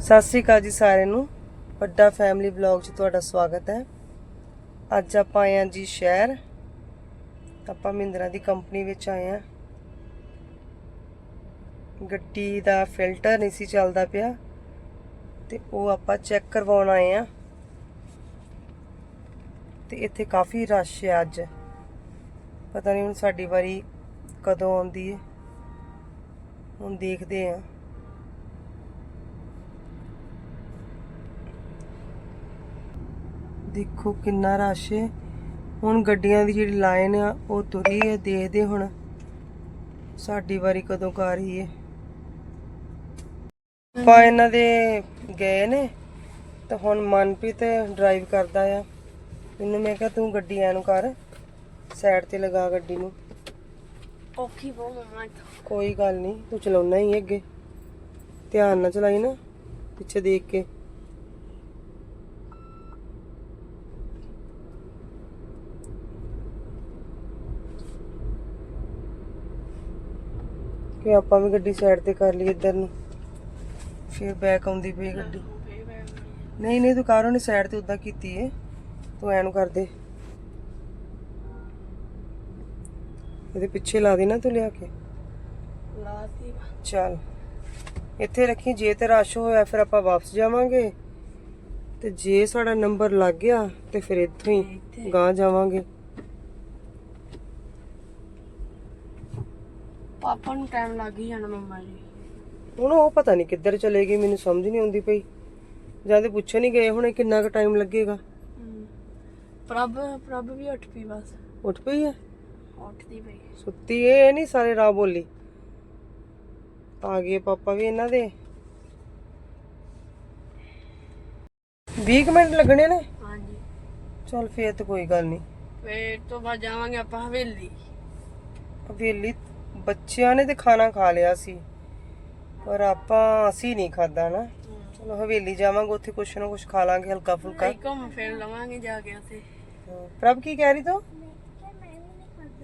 ਸਤਿ ਸ੍ਰੀ ਅਕਾਲ ਜੀ ਸਾਰਿਆਂ ਨੂੰ। ਵੱਡਾ ਫੈਮਿਲੀ ਵਲੌਗ 'ਚ ਤੁਹਾਡਾ ਸਵਾਗਤ ਹੈ। ਅੱਜ ਆਪਾਂ ਆਏ ਹਾਂ ਜੀ ਸ਼ਹਿਰ। ਆਪਾਂ ਮਹਿੰਦਰਾ ਦੀ ਕੰਪਨੀ ਵਿੱਚ ਆਏ ਹਾਂ। ਗੱਡੀ ਦਾ ਫਿਲਟਰ ਨਹੀਂ ਸੀ ਚੱਲਦਾ ਪਿਆ ਤੇ ਉਹ ਆਪਾਂ ਚੈੱਕ ਕਰਵਾਉਣ ਆਏ ਆ ਤੇ ਇੱਥੇ ਕਾਫੀ ਰਸ਼ ਹੈ ਅੱਜ। ਪਤਾ ਨਹੀਂ ਹੁਣ ਸਾਡੀ ਵਾਰੀ ਕਦੋਂ ਆਉਂਦੀ ਹੈ। ਹੁਣ ਦੇਖਦੇ ਆ ਦੇਖੋ ਕਿੰਨਾ ਰਸ਼ ਹੈ ਹੁਣ ਗੱਡੀਆਂ ਦੀ ਜਿਹੜੀ ਲਾਈਨ ਆ ਉਹ ਤੁਰੀ ਹੈ ਦੇਖਦੇ ਹੁਣ ਸਾਡੀ ਵਾਰੀ ਕਦੋਂ ਕਰ ਰਹੀ ਹੈ ਆਪਾਂ ਇਹਨਾਂ ਦੇ ਗਏ ਨੇ ਤਾਂ ਹੁਣ ਮਨਪ੍ਰੀਤ ਡਰਾਈਵ ਕਰਦਾ ਆ। ਮੈਨੂੰ ਮੈਂ ਕਿਹਾ ਤੂੰ ਗੱਡੀ ਐਨੂੰ ਕਰ ਸਾਈਡ ਤੇ ਲਗਾ ਗੱਡੀ ਨੂੰ। ਔਖੀ ਬਹੁਤ ਮੰਮਾ ਕੋਈ ਗੱਲ ਨਹੀਂ ਤੂੰ ਚਲਾਉਣਾ ਹੈ ਅੱਗੇ। ਧਿਆਨ ਨਾਲ ਚਲਾਈ ਨਾ ਪਿੱਛੇ ਦੇਖ ਕੇ। ਕਿ ਆਪਾਂ ਵੀ ਗੱਡੀ ਸਾਈਡ ਤੇ ਕਰ ਲਈ ਇੱਧਰ ਨੂੰ। ਫਿਰ ਬੈਕ ਆਉਂਦੀ ਪਈ ਗੱਡੀ। ਨਹੀਂ ਨਹੀਂ ਤੂੰ ਕਾਰ ਉਹਨੇ ਸਾਈਡ ਤੇ ਉਦਾਂ ਕੀਤੀ ਏ? ਤੂੰ ਐਨੂੰ ਕਰ ਦੇ। ਇਹਦੇ ਪਿੱਛੇ ਲਾ ਦੇ ਨਾ ਤੂੰ ਲਿਆ ਕੇ। ਲਾਤੀ। ਚੱਲ। ਇੱਥੇ ਰੱਖੀ ਜੇ ਤੇ ਰਸ਼ ਹੋਇਆ ਫਿਰ ਆਪਾਂ ਵਾਪਸ ਜਾਵਾਂਗੇ। ਤੇ ਜੇ ਸਾਡਾ ਨੰਬਰ ਲੱਗ ਗਿਆ ਤੇ ਫਿਰ ਇੱਥੋਂ ਹੀ ਗਾਂ ਜਾਵਾਂਗੇ। ਪਾਪਾ ਨੂੰ ਟਾਈਮ ਲੱਗ ਹੀ ਜਾਣਾ ਮੰਮਾ ਜੀ। ਹੁਣ ਉਹ ਪਤਾ ਨਹੀਂ ਕਿੱਧਰ ਚਲੇ ਗਈ ਮੈਨੂੰ ਸਮਝ ਨਹੀਂ ਆਉਂਦੀ ਪਈ। ਜਾਂ ਤੇ ਪੁੱਛਣ ਹੀ ਗਏ ਹੁਣੇ ਕਿੰਨਾ ਕੁ ਟਾਈਮ ਲੱਗੇਗਾ। ਪ੍ਰਭ ਪ੍ਰਭ ਵੀ ਉੱਠ ਪਈ ਬਸ। ਉੱਠ ਪਈ ਹੈ? ਉੱਠਦੀ ਪਈ। ਸੁੱਤੀ ਏ ਨਹੀਂ ਸਾਰੇ ਰਾਹ ਬੋਲੀ। ਆ ਗਏ ਪਾਪਾ ਵੀ ਇਹਨਾਂ ਦੇ। 20 ਕੁ ਮਿੰਟ ਲੱਗਣੇ ਨੇ? ਹਾਂਜੀ। ਚਲ ਫੇਰ ਤਾਂ ਕੋਈ ਗੱਲ ਨਹੀਂ ਫੇਰ ਤੋਂ ਬਾਅਦ ਜਾਵਾਂਗੇ ਆਪਾਂ ਹਵੇਲੀ। ਹਵੇਲੀ ਬੱਚਿਆਂ ਨੇ ਤੇ ਖਾਣਾ ਖਾ ਲਿਆ ਸੀ। ਪਰ ਆਪਾਂ ਅਸੀਂ ਨਹੀਂ ਖਾਦਾ ਨਾ। ਚਲੋ ਹਵੇਲੀ ਜਾਵਾਂਗੇ ਉੱਥੇ ਕੁਛ ਨਾ ਕੁਛ ਖਾ ਲਾਂਗੇ ਹਲਕਾ ਫੁਲਕਾ। ਘੁੰਮ ਫਿਰ ਲਵਾਂਗੇ ਜਾ ਕੇ ਉੱਥੇ। ਹਾਂ। ਪ੍ਰਭ ਕੀ ਕਹਿ ਰਹੀ ਤੂੰ?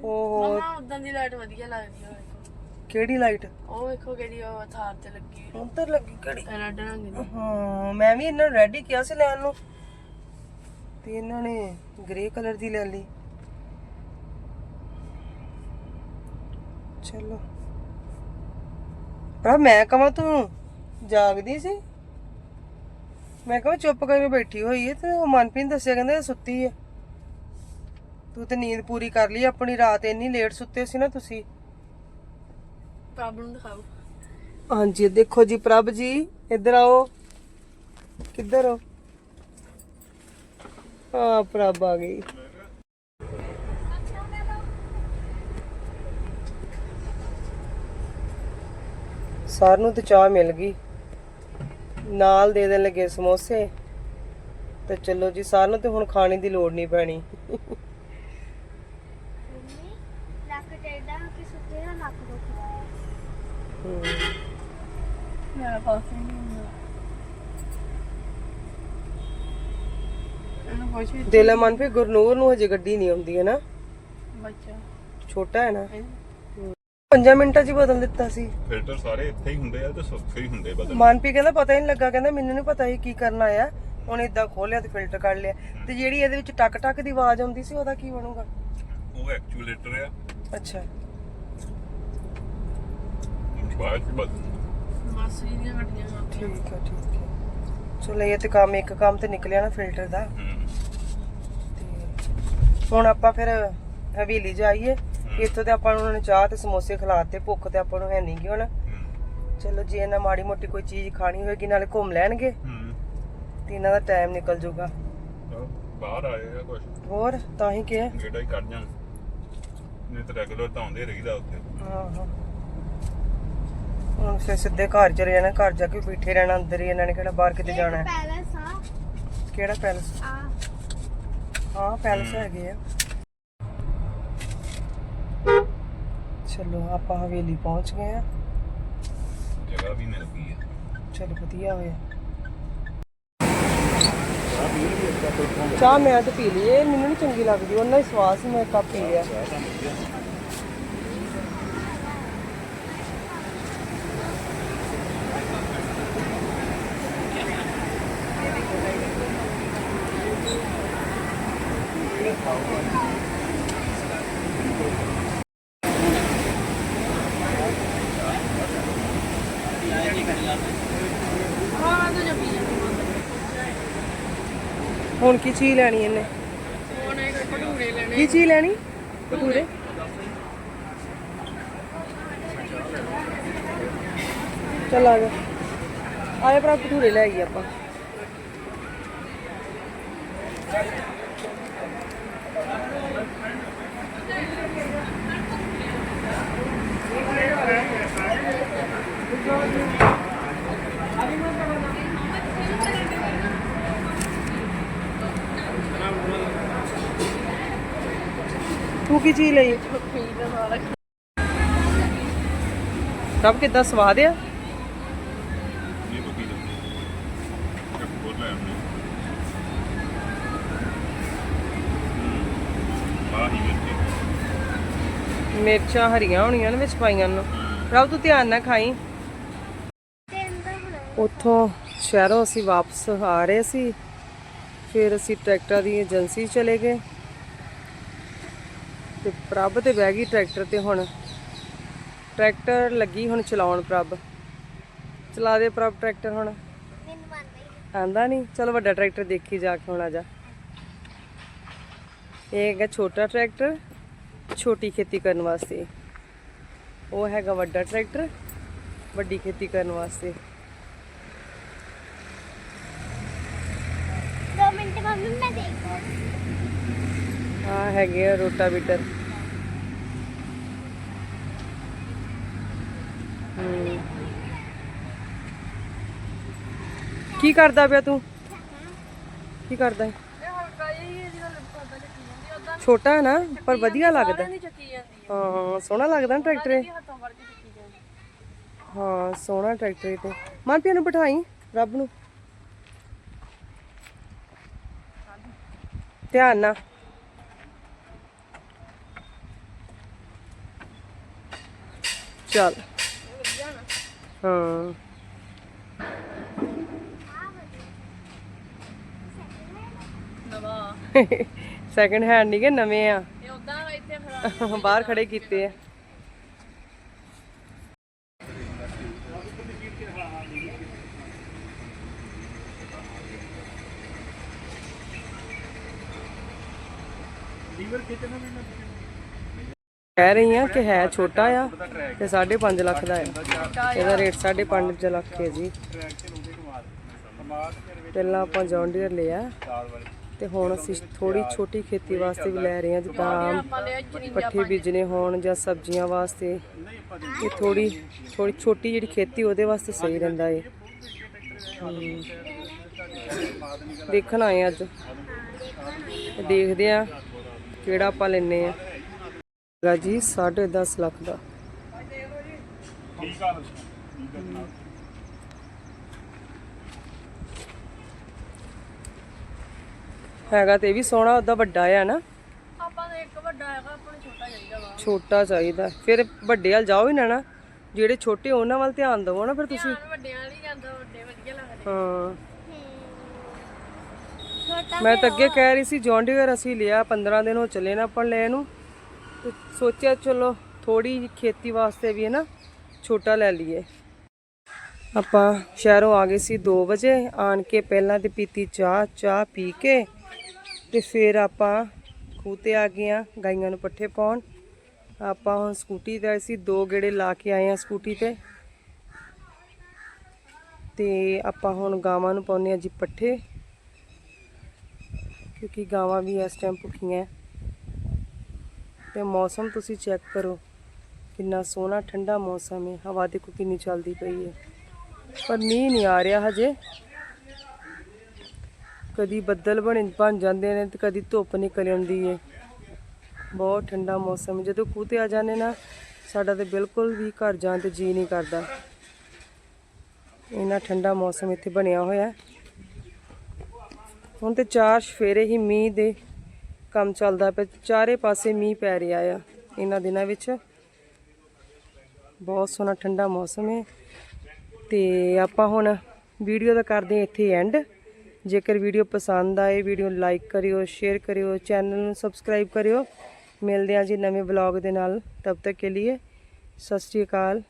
ਓਹੋ। ਮੰਮਾ ਉਦਾਂ ਦੀ ਲਾਈਟ ਵਧੀਆ ਲੱਗਦੀ ਵੇਖੋ। ਕਿਹੜੀ ਲਾਈਟ ਉਹ ਵੇਖੋ ਕਿਹੜੀ ਉਹ ਥਾਰ ਤੇ ਲੱਗੀ ਹੈ ਉੱਧਰ ਲੱਗੀ ਕਿਹੜੀ? ਰੈੱਡ ਰੰਗ ਦੀ। ਹਾਂ ਮੈਂ ਵੀ ਇਹਨਾਂ ਨੂੰ ਰੈਡੀ ਕਿਹਾ ਸੀ ਲੈਣ ਨੂੰ। ਤੇ ਇਹਨਾਂ ਨੇ ਗ੍ਰੇ ਕਲਰ ਦੀ ਲੈ ਲਈ। ਚਲੋ। ਪਰ ਮੈਂ ਕਹਾਂ ਤੂੰ ਜਾਗਦੀ ਸੀ? ਮੈਂ ਕਹਾਂ ਚੁੱਪ ਕਰਕੇ ਬੈਠੀ ਹੋਈ ਹੈ ਤੇ ਉਹ ਮਨਪ੍ਰੀਤ ਦੱਸਿਆ ਕਹਿੰਦਾ ਸੁੱਤੀ ਹੈ ਤੂੰ ਤੇ ਨੀਂਦ ਪੂਰੀ ਕਰ ਲਈ ਆਪਣੀ ਰਾਤ ਇੰਨੀ ਲੇਟ ਸੁੱਤੇ ਸੀ ਨਾ ਤੁਸੀਂ। ਪ੍ਰਭ ਨੂੰ ਦਿਖਾਓ। ਹਾਂਜੀ ਦੇਖੋ ਜੀ ਪ੍ਰਭ ਜੀ ਇੱਧਰ ਆਓ। ਕਿੱਧਰ ਹੋ? ਆ ਪ੍ਰਭ ਆ ਗਈ। ਸਾਰ ਨੂੰ ਤੇ ਚਾਹ ਮਿਲ ਗਈ। ਨਾਲ ਦੇ ਦੇਣ ਲੱਗੇ ਸਮੋਸੇ। ਤੇ ਚਲੋ ਜੀ ਸਾਰ ਨੂੰ ਤੇ ਹੁਣ ਖਾਣੇ ਦੀ ਲੋੜ ਨਹੀਂ ਪੈਣੀ। ਮੇਰਾ ਪਾਸ ਨਹੀਂ ਹੁੰਦਾ। ਇਹਨੂੰ ਕੁਛ ਵੀ ਦਿਲ ਮਨ ਵੀ ਗੁਰਨੂਰ ਨੂੰ ਹਜੇ ਗੱਡੀ ਨਹੀਂ ਆਉਂਦੀ ਹੈ ਨਾ? ਬੱਚਾ। ਛੋਟਾ ਹੈ ਨਾ? 5 ਮਿੰਟਾਂ 'ਚ ਹੀ ਬਦਲ ਦਿੱਤਾ ਸੀ। ਫਿਲਟਰ ਸਾਰੇ ਇੱਥੇ ਹੀ ਹੁੰਦੇ ਆ ਤੇ ਸੌਖੇ ਹੀ ਹੁੰਦੇ ਬਦਲ ਮਨਪੀ ਕਹਿੰਦਾ ਪਤਾ ਹੀ ਨਹੀਂ ਲੱਗਾ ਕਹਿੰਦਾ ਮੈਨੂੰ ਨਹੀਂ ਪਤਾ ਸੀ ਕੀ ਕਰਨਾ ਆ ਹੁਣ ਇਦਾਂ ਖੋਲਿਆ ਤੇ ਫਿਲਟਰ ਕੱਢ ਲਿਆ। ਤੇ ਜਿਹੜੀ ਇਹਦੇ ਵਿੱਚ ਟਕ ਟਕ ਦੀ ਆਵਾਜ਼ ਆਉਂਦੀ ਸੀ ਉਹਦਾ ਕੀ ਬਣੂਗਾ? ਉਹ ਐਕਚੁਏਟਰ ਆ। ਅੱਛਾ। ਬਾਅਦ ਚ ਬਦਲ ਮਾਸੀ ਦੀਆਂ ਗੱਡੀਆਂ ਠੀਕ ਹੈ ਠੀਕ ਹੈ ਚਲੋ ਇਹ ਤੇ ਕੰਮ ਇੱਕ ਕੰਮ ਤੇ ਨਿਕਲਿਆ ਨਾ ਫਿਲਟਰ ਦਾ। ਹੂੰ ਤੇ ਹੁਣ ਆਪਾਂ ਫਿਰ ਹਵੇਲੀ ਜਾਈਏ। ਇੱਥੋਂ ਤੇ ਆਪਾਂ ਨੂੰ ਉਹਨਾਂ ਨੇ ਚਾਹ ਤੇ ਸਮੋਸੇ ਖਿਲਾਤੇ ਭੁੱਖ ਤੇ ਆਪਾਂ ਨੂੰ ਹੈ ਨਹੀਂ ਗੀ ਹੁਣ। ਚਲੋ ਜੇ ਇਹਨਾਂ ਮਾੜੀ ਮੋਟੀ ਕੋਈ ਚੀਜ਼ ਖਾਣੀ ਹੋਏਗੀ ਨਾਲੇ ਘੁੰਮ ਲੈਣਗੇ। ਹੂੰ ਤੇ ਇਹਨਾਂ ਦਾ ਟਾਈਮ ਨਿਕਲ ਜਾਊਗਾ। ਬਾਹਰ ਆਏ ਆ ਕੁਝ ਹੋਰ ਤਾਂ ਹੀ ਕਿਹਾ। ਗੇੜਾ ਹੀ ਕੱਢ ਜਾਣ ਨਹੀਂ ਤਾਂ ਰੈਗੂਲਰ ਤਾਂ ਆਉਂਦੇ ਰਹੀਦਾ ਉੱਥੇ। ਹਾਂ ਹਾਂ ਹੁਣ ਫਿਰ ਸਿੱਧੇ ਘਰ ਚਲੇ ਜਾਣਾ ਘਰ ਜਾ ਕੇ ਬੈਠੇ ਰਹਿਣਾ ਅੰਦਰ ਹੀ ਇਹਨਾਂ ਨੇ ਕਿਹੜਾ ਬਾਹਰ ਕਿਤੇ ਜਾਣਾ ਹੈ। ਪੈਲਸ ਆ। ਕਿਹੜਾ ਪੈਲਸ ਆ। ਹਾਂ। ਪੈਲਸ ਹੈਗੇ ਆ। चलो आप हवेली पहुँच गए हैं। जगह भी मिल गई है। चलो बढ़िया हुआ चाह मैं तो पी ली मैं नहीं चंगी लगती उन्हें विश्वास मैं कप पी लिया। ਹੁਣ ਕੀ ਚੀਜ਼ ਲੈਣੀ ਇਹਨੇ ਹੁਣ ਇਹ ਭਟੂਰੇ ਲੈਣੇ ਕੀ ਚੀਜ਼ ਲੈਣੀ ਭਟੂਰੇ ਚੱਲ ਆ ਜਾ ਆਏ ਭਰਾ ਭਟੂਰੇ ਲੈ ਆਈਏ ਆਪਾਂ ਤੂੰ ਕੀ ਚੀਜ਼ ਲਈ। ਸਭ ਕਿੱਦਾਂ ਸਵਾਦ ਆ? ਮਿਰਚਾਂ। ਹਰੀਆਂ ਹੋਣੀਆਂ ਨੇ ਵਿੱਚ ਪਾਈਆਂ ਨੂੰ। ਰੱਬ ਤੂੰ ਧਿਆਨ ਨਾਲ ਖਾਈ। ਉੱਥੋਂ ਸ਼ਹਿਰੋਂ ਅਸੀਂ ਵਾਪਸ ਆ ਰਹੇ ਸੀ। ਫਿਰ ਅਸੀਂ ਟਰੈਕਟਰ ਦੀ ਏਜੰਸੀ ਚਲੇ ਗਏ। ਤੇ ਪ੍ਰਭ ਤੇ ਬਹਿ ਗਈ ਟਰੈਕਟਰ ਤੇ ਹੁਣ। ਟਰੈਕਟਰ ਲੱਗੀ ਹੁਣ ਚਲਾਉਣ ਪ੍ਰਭ। ਚਲਾ ਦੇ ਪ੍ਰਭ ਟਰੈਕਟਰ ਹੁਣ। ਆਂਦਾ ਨਹੀਂ। ਚਲ ਵੱਡਾ ਟਰੈਕਟਰ ਦੇਖੀ ਜਾ ਕੇ ਹੁਣ ਆ ਜਾ। ਇਹ ਹੈਗਾ ਛੋਟਾ ਟਰੈਕਟਰ ਛੋਟੀ ਖੇਤੀ ਕਰਨ ਵਾਸਤੇ। ਉਹ ਹੈਗਾ ਵੱਡਾ ਟਰੈਕਟਰ ਵੱਡੀ ਖੇਤੀ ਕਰਨ ਵਾਸਤੇ। ਦੋ ਮਿੰਟ ਮੰਮੀ ਮੈਂ ਦੇਖਦਾ ਆ ਹੈਗੇ ਆ ਰੋਟਾਵੀਟਰ। ਕੀ ਕਰਦਾ ਪਿਆ ਤੂੰ? ਕੀ ਕਰਦਾ? ਹੈ ਛੋਟਾ ਹੈ ਨਾ ਪਰ ਵਧੀਆ ਲੱਗਦਾ। ਹਾਂ ਸੋਹਣਾ ਲੱਗਦਾ ਨਾ ਟਰੈਕਟਰ ਇਹ। ਹਾਂ ਸੋਹਣਾ ਟਰੈਕਟਰ ਇਹ ਤੇ। ਮਨਪ੍ਰੀਤ ਨੂੰ ਬਿਠਾਈ ਰੱਬ ਨੂੰ। ਧਿਆਨ ਨਾਲ। ਚੱਲ ਹਾਂ ਨਵਾਂ ਸੈਕਿੰਡ ਹੈਂਡ ਨਹੀਂ ਕਿ ਨਵੇਂ ਆ ਇਹ ਉਦਾਂ ਇੱਥੇ ਫਿਰ ਬਾਹਰ ਖੜੇ ਕੀਤੇ ਆ ਕਹਿ ਰਹੀ ਆ ਕਿ ਹੈ ਛੋਟਾ ਆ ਤੇ 5.5 ਲੱਖ ਦਾ ਆ। ਇਹਦਾ ਰੇਟ 5.5 ਲੱਖ ਹੈ ਜੀ। ਪਹਿਲਾਂ ਆਪਾਂ ਜੌਂਡੀਅਰ ਲਿਆ ਤੇ ਹੁਣ ਅਸੀਂ ਥੋੜੀ ਛੋਟੀ ਖੇਤੀ ਵਾਸਤੇ ਵੀ ਲੈ ਰਹੇ ਹਾਂ, ਜਿੱਦਾਂ ਪੱਠੇ ਬੀਜਣੇ ਹੋਣ ਜਾਂ ਸਬਜ਼ੀਆਂ ਵਾਸਤੇ। ਇਹ ਥੋੜੀ ਥੋੜੀ ਛੋਟੀ ਜਿਹੜੀ ਖੇਤੀ ਉਹਦੇ ਵਾਸਤੇ ਸਹੀ ਰਹਿੰਦਾ ਏ। ਦੇਖਣ ਆਏ ਅੱਜ। ਦੇਖਦੇ ਆ ਕਿਹੜਾ ਆਪਾਂ ਲੈਨੇ ਆ ਹੈਗਾ ਜੀ 10.5 ਲੱਖ ਦਾ। ਠੀਕ ਆ ਠੀਕ ਆ ਹੈਗਾ ਤੇ ਵੀ ਸੋਹਣਾ ਉਹਦਾ ਵੱਡਾ ਆ ਨਾ। ਆਪਾਂ ਦਾ ਇੱਕ ਵੱਡਾ ਹੈਗਾ ਆਪਾਂ ਨੂੰ ਛੋਟਾ ਚਾਹੀਦਾ ਵਾ। ਛੋਟਾ ਚਾਹੀਦਾ। ਫਿਰ ਵੱਡੇ ਵੱਲ ਜਾਓ ਹੀ ਨਾ ਨਾ। ਜਿਹੜੇ ਛੋਟੇ ਉਹਨਾਂ ਵੱਲ ਧਿਆਨ ਦਿਵੋ ਨਾ ਫਿਰ ਤੁਸੀਂ ਵੱਡਿਆਂ ਵਾਲੀ ਜਾਂਦਾ ਵੱਡੇ ਵਧੀਆ ਲੱਗਦੇ। ਹਾਂ। ਮੈਂ ਤਾਂ ਅੱਗੇ ਕਹਿ ਰਹੀ ਸੀ ਜੌਂਡੀਅਰ ਅਸੀਂ ਲਿਆ 15 ਦਿਨ ਹੋ ਚੱਲੇ ਨਾ ਆਪਾਂ ਲੈ ਨੂੰ। ਤੇ ਸੋਚਿਆ ਚਲੋ ਥੋੜੀ ਖੇਤੀ ਵਾਸਤੇ ਵੀ ਹੈ ਨਾ, ਛੋਟਾ ਲੈ ਲਈਏ। ਆਪਾਂ ਸ਼ਹਿਰੋਂ ਆ ਗਏ ਸੀ 2 ਵਜੇ, ਆਣ ਕੇ ਪਹਿਲਾਂ ਤੇ ਪੀਤੀ ਚਾਹ ਚਾਹ ਪੀ ਕੇ ਤੇ ਫਿਰ ਆਪਾਂ ਖੂਹ ਤੇ ਆ ਗਏ ਆ ਗਾਈਆਂ ਨੂੰ ਪੱਠੇ ਪਾਉਣ। ਆਪਾਂ ਹੁਣ ਸਕੂਟੀ ਤੇ ਆਏ ਸੀ, ਦੋ ਗੇੜੇ ਲਾ ਕੇ ਆਏ ਆ ਸਕੂਟੀ ਤੇ। ਤੇ ਆਪਾਂ ਹੁਣ ਗਾਵਾਂ ਨੂੰ ਪਾਉਨੇ ਆ ਜੀ ਪੱਠੇ, ਕਿਉਂਕਿ ਗਾਵਾਂ ਵੀ ਇਸ ਟਾਈਮ ਭੁੱਖੀਆਂ ਤੇ ਮੌਸਮ ਤੁਸੀਂ ਚੈੱਕ ਕਰੋ। ਕਿੰਨਾ ਸੋਹਣਾ, ਠੰਡਾ ਮੌਸਮ ਹੈ। ਹਵਾ ਦੇਖੋ ਕਿੰਨੀ ਚੱਲਦੀ ਪਈ ਹੈ। ਪਰ ਮੀਂਹ ਨਹੀਂ ਆ ਰਿਹਾ ਹਜੇ। ਕਦੀ ਬੱਦਲ ਬਣ ਬਣ ਜਾਂਦੇ ਨੇ ਤੇ ਕਦੀ ਧੁੱਪ ਨਿਕਲ ਆਉਂਦੀ ਹੈ। ਬਹੁਤ ਠੰਡਾ ਮੌਸਮ ਜਦੋਂ ਖੂਹ ਤੇ ਆ ਜਾਂਦੇ ਨਾ, ਸਾਡਾ ਤੇ ਬਿਲਕੁਲ ਵੀ ਘਰ ਜਾਣ ਤੇ ਜੀ ਨਹੀਂ ਕਰਦਾ। ਇੰਨਾ ਠੰਡਾ ਮੌਸਮ ਇੱਥੇ ਬਣਿਆ ਹੋਇਆ ਹੁਣ ਤੇ ਚਾਰ ਸਵੇਰੇ ਹੀ ਮੀਂਹ ਦੇ ਕੰਮ ਚੱਲਦਾ ਪਿਆ, ਚਾਰੇ ਪਾਸੇ ਮੀਂਹ ਪੈ ਰਿਹਾ ਆ ਇਹਨਾਂ ਦਿਨਾਂ ਵਿੱਚ। ਬਹੁਤ ਸੋਹਣਾ ਠੰਡਾ ਮੌਸਮ ਹੈ। ਤੇ ਆਪਾਂ ਹੁਣ ਵੀਡੀਓ ਦਾ ਕਰਦੇ ਹਾਂ ਇੱਥੇ ਐਂਡ ਜੇਕਰ ਵੀਡੀਓ ਪਸੰਦ ਆਏ, ਵੀਡੀਓ ਲਾਈਕ ਕਰਿਓ ਸ਼ੇਅਰ ਕਰਿਓ ਚੈਨਲ ਨੂੰ ਸਬਸਕ੍ਰਾਈਬ ਕਰਿਓ। ਮਿਲਦੇ ਹਾਂ ਜੀ ਨਵੇਂ ਵਲੌਗ ਦੇ ਨਾਲ। ਤਬ ਤੱਕ ਕੇ ਲਈ ਸਤਿ ਸ਼੍ਰੀ ਅਕਾਲ।